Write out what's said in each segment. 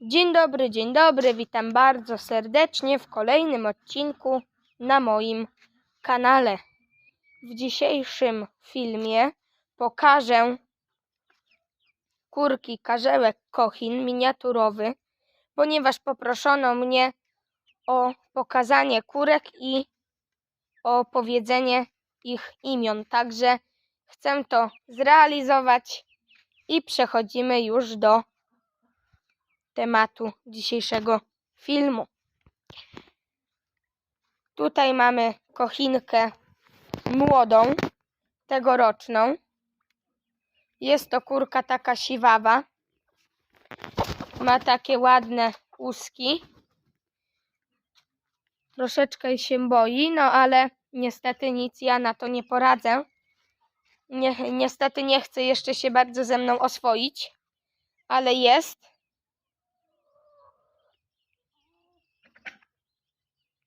Dzień dobry, dzień dobry, witam bardzo serdecznie w kolejnym odcinku na moim kanale. W dzisiejszym filmie pokażę kurki karzełek kochin miniaturowy, ponieważ poproszono mnie o pokazanie kurek i o powiedzenie ich imion. Także chcę to zrealizować i przechodzimy już do tematu dzisiejszego filmu. Tutaj mamy kochinkę młodą, tegoroczną. Jest to kurka taka siwawa. Ma takie ładne łuski. Troszeczkę się boi, no ale niestety nic ja na to nie poradzę. Nie, niestety nie chce jeszcze się bardzo ze mną oswoić, ale jest.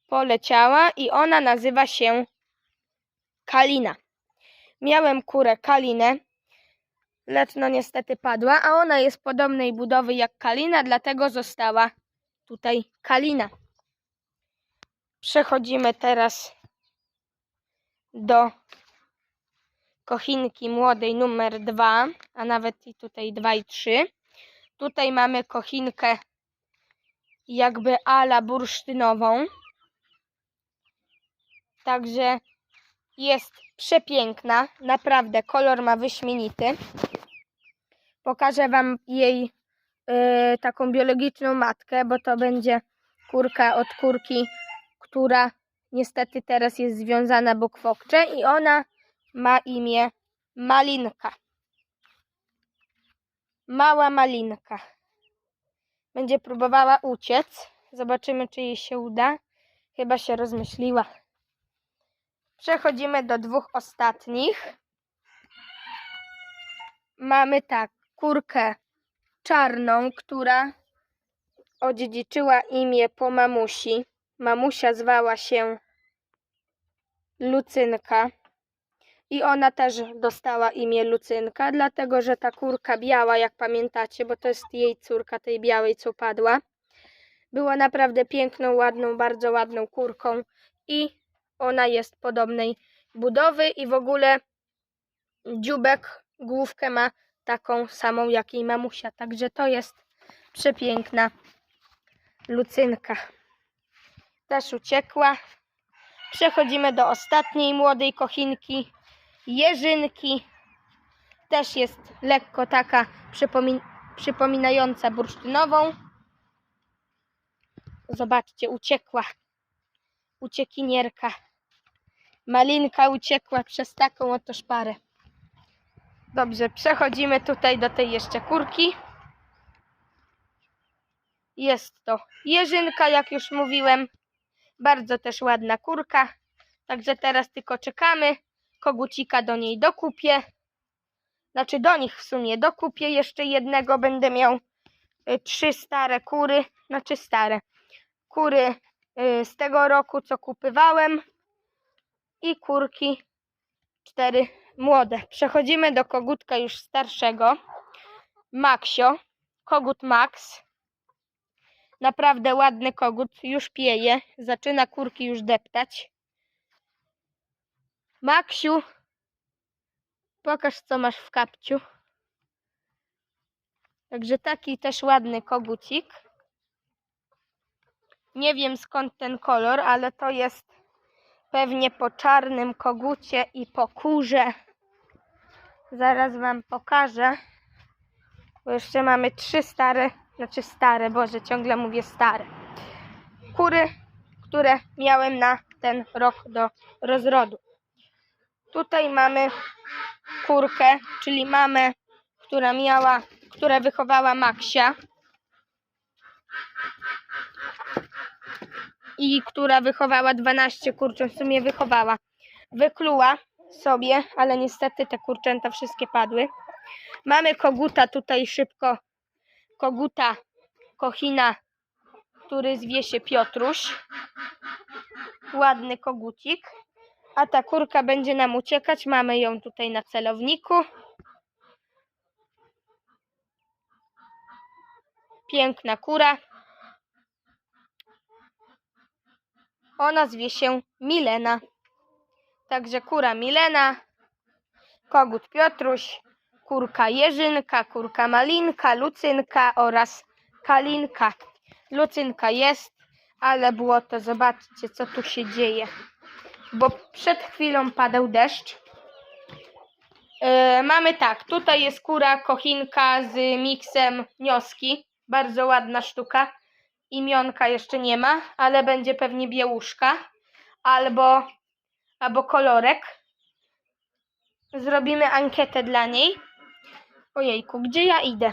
Poleciała i ona nazywa się Kalina. Miałem kurę Kalinę, lecz no niestety padła, a ona jest podobnej budowy jak Kalina, dlatego została tutaj Kalina. Przechodzimy teraz do kochinki młodej numer 2, a nawet i tutaj 2 i 3. Tutaj mamy kochinkę jakby ala bursztynową. Także jest przepiękna, naprawdę kolor ma wyśmienity. Pokażę Wam jej y, taką biologiczną matkę, bo to będzie kurka od kurki, która niestety teraz jest związana bukwokcze i ona ma imię Malinka. Mała Malinka. Będzie próbowała uciec. Zobaczymy, czy jej się uda. Chyba się rozmyśliła. Przechodzimy do dwóch ostatnich. Mamy tak, kurkę czarną, która odziedziczyła imię po mamusi. Mamusia zwała się Lucynka. I ona też dostała imię Lucynka, dlatego że ta kurka biała, jak pamiętacie, bo to jest jej córka, tej białej, co padła, była naprawdę piękną, ładną, bardzo ładną kurką i ona jest podobnej budowy i w ogóle dziubek, główkę ma taką samą jak jej mamusia. Także to jest przepiękna lucynka. Też uciekła. Przechodzimy do ostatniej młodej kochinki, jeżynki. Też jest lekko taka przypomin przypominająca bursztynową. Zobaczcie, uciekła. Uciekinierka. Malinka uciekła przez taką oto szparę. Dobrze, przechodzimy tutaj do tej jeszcze kurki. Jest to jeżynka, jak już mówiłem. Bardzo też ładna kurka. Także teraz tylko czekamy. Kogucika do niej dokupię. Znaczy do nich w sumie dokupię. Jeszcze jednego będę miał y, trzy stare kury. Znaczy stare. Kury y, z tego roku, co kupywałem i kurki cztery młode. Przechodzimy do kogutka już starszego. Maxio. Kogut Max. Naprawdę ładny kogut. Już pieje. Zaczyna kurki już deptać. Maksiu. Pokaż co masz w kapciu. Także taki też ładny kogucik. Nie wiem skąd ten kolor, ale to jest Pewnie po czarnym kogucie i po kurze. Zaraz Wam pokażę. Bo jeszcze mamy trzy stare, znaczy stare, Boże, ciągle mówię stare. Kury, które miałem na ten rok do rozrodu. Tutaj mamy kurkę, czyli mamę, która miała, która wychowała Maksia. I która wychowała 12 kurcząt, w sumie wychowała. Wykluła sobie, ale niestety te kurczęta wszystkie padły. Mamy koguta tutaj szybko, koguta kochina, który zwie się Piotruś. Ładny kogucik. A ta kurka będzie nam uciekać. Mamy ją tutaj na celowniku. piękna kura. O nazwie się Milena. Także kura Milena, kogut Piotruś, kurka Jerzynka, kurka Malinka, Lucynka oraz Kalinka. Lucynka jest, ale było to, zobaczcie co tu się dzieje. Bo przed chwilą padał deszcz. E, mamy tak, tutaj jest kura kochinka z miksem nioski. Bardzo ładna sztuka. Imionka jeszcze nie ma, ale będzie pewnie biełuszka albo, albo kolorek. Zrobimy ankietę dla niej. Ojejku, gdzie ja idę?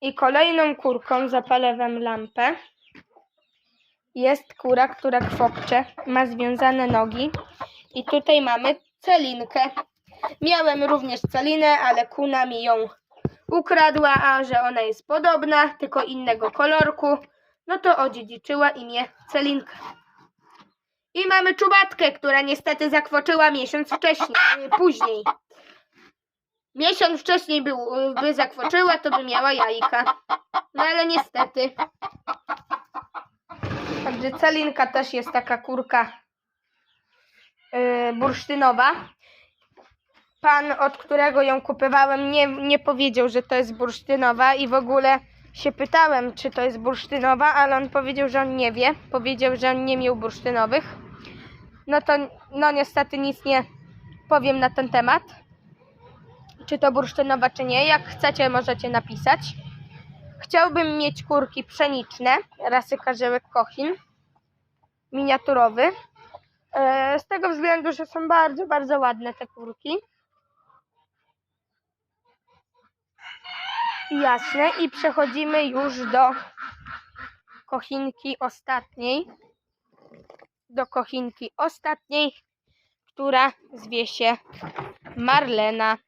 I kolejną kurką zapalę wam lampę. Jest kura, która kwokcze, ma związane nogi. I tutaj mamy celinkę. Miałem również celinę, ale kuna mi ją ukradła, a że ona jest podobna, tylko innego kolorku, no to odziedziczyła imię Celinka. I mamy czubatkę, która niestety zakwoczyła miesiąc wcześniej, y, później. Miesiąc wcześniej by, by zakwoczyła, to by miała jajka. No ale niestety. Także Celinka też jest taka kurka yy, bursztynowa. Pan, od którego ją kupowałem, nie, nie powiedział, że to jest bursztynowa i w ogóle się pytałem, czy to jest bursztynowa, ale on powiedział, że on nie wie. Powiedział, że on nie miał bursztynowych. No to no niestety nic nie powiem na ten temat. Czy to bursztynowa, czy nie. Jak chcecie, możecie napisać. Chciałbym mieć kurki pszeniczne, rasy karzełek kochin, miniaturowy. E, Z tego względu, że są bardzo, bardzo ładne te kurki. Jasne. I przechodzimy już do kochinki ostatniej. Do kochinki ostatniej, która zwie się Marlena.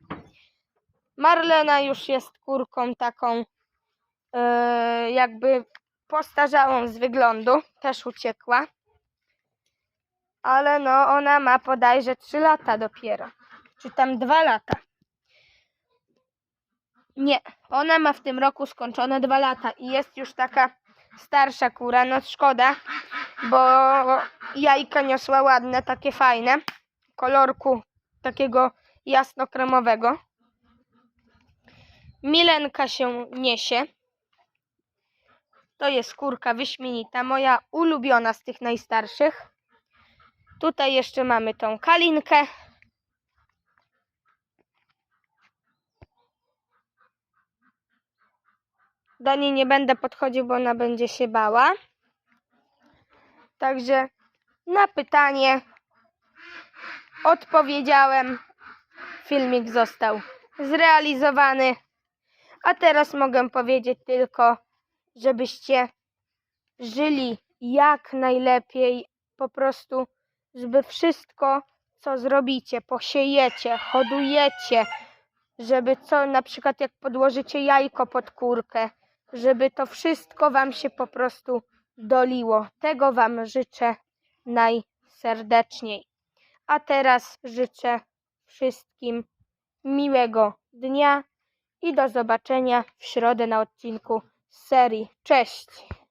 Marlena już jest kurką taką e, jakby postarzałą z wyglądu. Też uciekła. Ale no, ona ma bodajże 3 lata dopiero. Czy tam 2 lata. Nie, ona ma w tym roku skończone dwa lata i jest już taka starsza kura. No szkoda, bo jajka niosła ładne, takie fajne, kolorku takiego jasno-kremowego. Milenka się niesie. To jest kurka wyśmienita, moja ulubiona z tych najstarszych. Tutaj jeszcze mamy tą kalinkę. Do niej nie będę podchodził, bo ona będzie się bała. Także na pytanie odpowiedziałem. Filmik został zrealizowany. A teraz mogę powiedzieć tylko, żebyście żyli jak najlepiej. Po prostu, żeby wszystko, co zrobicie, posiejecie, hodujecie, żeby co, na przykład jak podłożycie jajko pod kurkę, żeby to wszystko Wam się po prostu doliło. Tego Wam życzę najserdeczniej. A teraz życzę wszystkim miłego dnia i do zobaczenia w środę na odcinku serii. Cześć!